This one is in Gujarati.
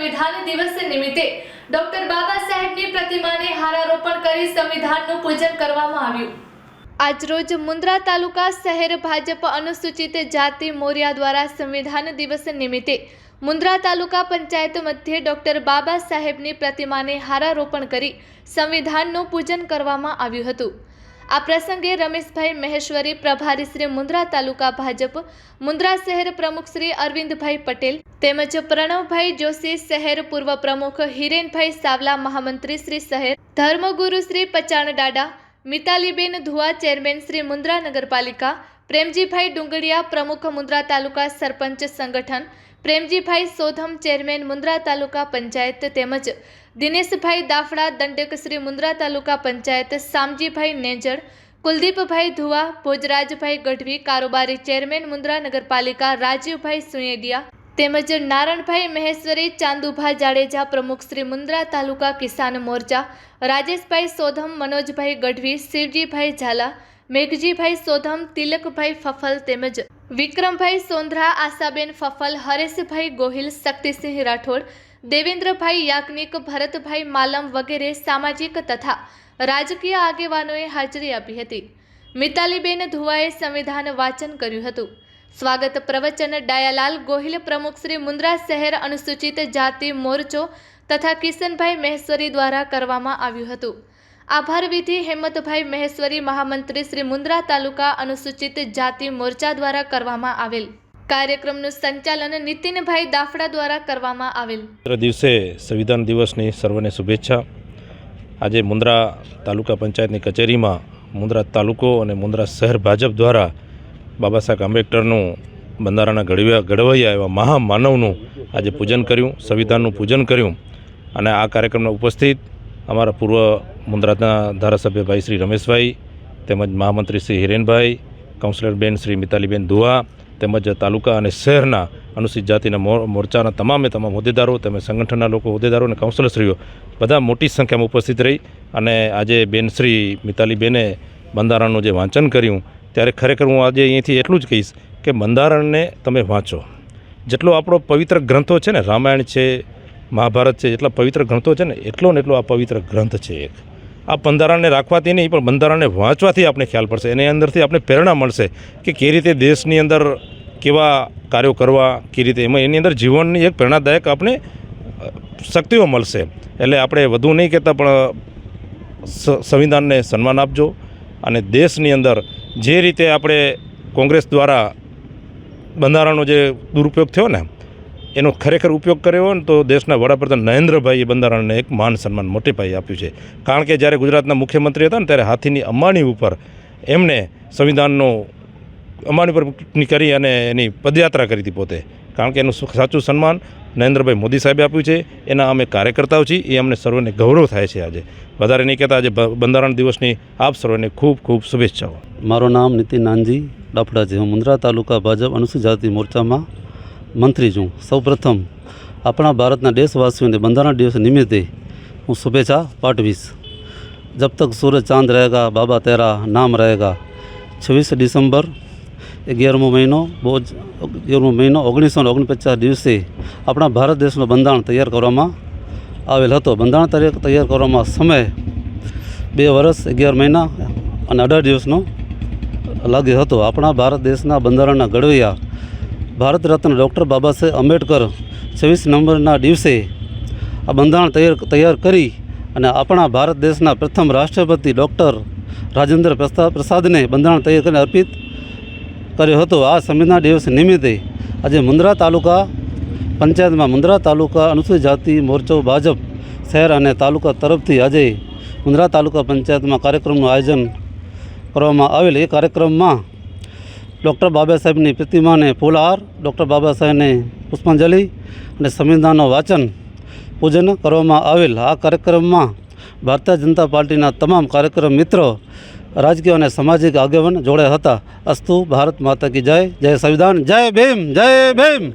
સંવિધાન દિવસ નિમિત્તે ડોક્ટર બાબા સાહેબની પ્રતિમાને હારારોપણ કરી સંવિધાનનું પૂજન કરવામાં આવ્યું. આજરોજ મુન્દ્રા તાલુકા શહેર ભાજપ અનુસૂચિત જાતિ મોર્યા દ્વારા સંવિધાન દિવસ નિમિત્તે મુન્દ્રા તાલુકા પંચાયત મધ્યે ડોક્ટર બાબા સાહેબની પ્રતિમાને હારારોપણ કરી સંવિધાનનું પૂજન કરવામાં આવ્યું હતું. આ પ્રસંગે રમેશભાઈ મહેશ્વરી, પ્રભારી શ્રી મુન્દ્રા તાલુકા ભાજપ, મુન્દ્રા શહેર પ્રમુખ શ્રી અરવિંદભાઈ પટેલ તેમજ પ્રણવભાઈ જોશી, શહેર પૂર્વ પ્રમુખ હિરેનભાઈ સાવલા, મહામંત્રી શ્રી શહેર, ધર્મગુરુ શ્રી પચાણ દાડા મિતાલીબેન ધુઆ ચેરમેન શ્રી મુન્દ્રા નગરપાલિકા, પ્રેમજીભાઈ ડુંગળિયા પ્રમુખ મુન્દ્રા તાલુકા સરપંચ સંગઠન પ્રેમજીભાઈ સોધમ ચેરમેન મુન્દ્રા તાલુકા પંચાયત તેમજ દિનેશભાઈ દાફડા, દંડક શ્રી મુન્દ્રા તાલુકા પંચાયત સામજીભાઈ નેજર કુલદીપભાઈ ધુવા, ભોજરાજભાઈ ગઢવી, કારોબારી ચેરમેન મુન્દ્રા નગરપાલિકા રાજીવભાઈ સુનેડિયા તેમજ નારણભાઈ મહેશ્વરી, ચાંદુભા જાડેજા પ્રમુખ શ્રી મુન્દ્રા તાલુકા કિસાન મોરચા, રાજેશભાઈ સોધમ, મનોજભાઈ ગઢવી, શિવજીભાઈ ઝાલા, મેઘજીભાઈ સોધમ, તિલકભાઈ ફફલ તેમજ વિક્રમભાઈ સોંધરા, આશાબેન ફફલ, હરેશભાઈ ગોહિલ, શક્તિસિંહ રાઠોડ, દેવેન્દ્રભાઈ યાજ્ઞિક, ભરતભાઈ માલમ વગેરે સામાજિક તથા રાજકીય આગેવાનોએ હાજરી આપી હતી. મિતાલીબેન ધુવાએ સંવિધાન વાંચન કર્યું હતું. સ્વાગત પ્રવચન ડાયાલાલ ગોહિલ પ્રમુખ શ્રી મુન્દ્રા શહેર અનુસૂચિત જાતિ મોરચો તથા કિશનભાઈ મહેશ્વરી દ્વારા કરવામાં આવ્યું હતું. આભાર વિધિ હેમંતભાઈ મહેશ્વરી, મહામંત્રી શ્રી મુન્દ્રા તાલુકા અનુસૂચિત જાતિ મોરચા દ્વારા કરવામાં આવેલ. કાર્યક્રમનું સંચાલન નીતિનભાઈ દાફડા દ્વારા કરવામાં આવેલ. દિવસે સંવિધાન દિવસની સર્વને શુભેચ્છા. આજે મુન્દ્રા તાલુકા પંચાયતની કચેરીમાં મુન્દ્રા તાલુકો અને મુન્દ્રા શહેર ભાજપ દ્વારા બાબા સાહેબ આંબેડકરનું બંધારણના ઘડવ્યા ઘડવૈયા એવા મહામાનવનું આજે પૂજન કર્યું, સંવિધાનનું પૂજન કર્યું. અને આ કાર્યક્રમમાં ઉપસ્થિત અમારા પૂર્વ મુન્દ્રાના ધારાસભ્ય ભાઈ શ્રી રમેશભાઈ, તેમજ મહામંત્રી શ્રી હિરેનભાઈ કાઉન્સિલરબેન શ્રી મિતાલીબેન ધુઆ તેમજ તાલુકા અને શહેરના અનુસૂચિત જાતિના મોરચાના તમામે તમામ હોદ્દેદારો તેમજ સંગઠનના લોકો, હોદ્દેદારો અને કાઉન્સિલરશ્રીઓ બધા મોટી સંખ્યામાં ઉપસ્થિત રહી અને આજે બેન શ્રી મિતાલીબેને બંધારણનું જે વાંચન કર્યું, ત્યારે ખરેખર હું આજે અહીંથી એટલું જ કહીશ કે બંધારણને તમે વાંચો. જેટલો આપણો પવિત્ર ગ્રંથો છે ને, રામાયણ છે, મહાભારત છે, જેટલા પવિત્ર ગ્રંથો છે ને, એટલો ને એટલો આ પવિત્ર ગ્રંથ છે એક. આ બંધારણને રાખવાથી નહીં, પણ બંધારણને વાંચવાથી આપણે ખ્યાલ પડશે. એની અંદરથી આપણે પ્રેરણા મળશે કે કઈ રીતે દેશની અંદર કેવા કાર્યો કરવા કઈ રીતે એમાં એની અંદર જીવનની એક પ્રેરણાદાયક આપણે શક્તિઓ મળશે. એટલે આપણે વધુ નહીં કહેતા, પણ સંવિધાનને સન્માન આપજો અને દેશની અંદર જે રીતે આપણે કોંગ્રેસ દ્વારા બંધારણનો જે દુરુપયોગ થયો ને એનો ખરેખર ઉપયોગ કર્યો હોય ને તો દેશના વડાપ્રધાન નરેન્દ્રભાઈએ બંધારણને એક માન સન્માન મોટે પાયે આપ્યું છે. કારણ કે જ્યારે ગુજરાતના મુખ્યમંત્રી હતા ને ત્યારે હાથીની અંબાણી ઉપર એમને સંવિધાનનો અંબાણી પર કરી અને એની પદયાત્રા કરી હતી પોતે. કારણ કે એનું સાચું સન્માન નરેન્દ્રભાઈ મોદી સાહેબે આપ્યું છે. એના અમે કાર્યકર્તાઓ છીએ. એ અમને સર્વને ગૌરવ થાય છે આજે. વધારે નહીં કહેતા આજે બંધારણ દિવસની આપ સર્વને ખૂબ ખૂબ શુભેચ્છાઓ. મારું નામ નીતિન નાનજી ડાફડા છે હું મુન્દ્રા તાલુકા ભાજપ અનુસૂચિત જાતિ મોરચામાં મંત્રી છું. સૌપ્રથમ આપણા ભારતના દેશવાસીઓને બંધારણ દિવસ નિમિત્તે હું શુભેચ્છા પાઠવીશ. જબ તક સૂરજ ચાંદ રહેગા, બાબા તેરા નામ રહેગા. છવ્વીસ ડિસેમ્બર અગિયારમો મહિનો બહુ જ અગિયારમો મહિનો, ઓગણીસો ને ઓગણપચાસ દિવસે આપણા ભારત દેશનું બંધારણ તૈયાર કરવામાં આવેલ હતો. બંધારણ તૈયાર તૈયાર કરવામાં સમય બે વર્ષ અગિયાર મહિના અને અઢાર દિવસનો લાગ્યો હતો. આપણા ભારત દેશના બંધારણના ઘડવૈયા ભારત રત્ન ડૉક્ટર બાબા સાહેબ આંબેડકર છવ્વીસ નવેમ્બરના દિવસે આ બંધારણ તૈયાર તૈયાર કરી અને આપણા ભારત દેશના પ્રથમ રાષ્ટ્રપતિ ડૉક્ટર રાજેન્દ્ર પ્રસાદ પ્રસાદને બંધારણ તૈયાર કરીને અર્પિત કર્યો હતો. આ સંવિધાન દિવસ નિમિત્તે આજે મુન્દ્રા તાલુકા પંચાયતમાં મુન્દ્રા તાલુકા અનુસૂચિત જાતિ મોરચો ભાજપ શહેર અને તાલુકા તરફથી આજે મુન્દ્રા તાલુકા પંચાયતમાં કાર્યક્રમનું આયોજન કરવામાં આવેલ. એ કાર્યક્રમમાં ડૉક્ટર બાબા સાહેબની પ્રતિમાને ફૂલહાર, ડૉક્ટર બાબા સાહેબને પુષ્પાંજલિ અને સંવિધાનનું વાંચન પૂજન કરવામાં આવેલ. આ કાર્યક્રમમાં ભારતીય જનતા પાર્ટીના તમામ કાર્યક્રમ મિત્રો, રાજકીય અને સામાજિક આગેવાન જોડાયા હતા. અસ્તુ ભારત માતા કી જય. જય સંવિધાન. જય ભીમ. જય ભીમ.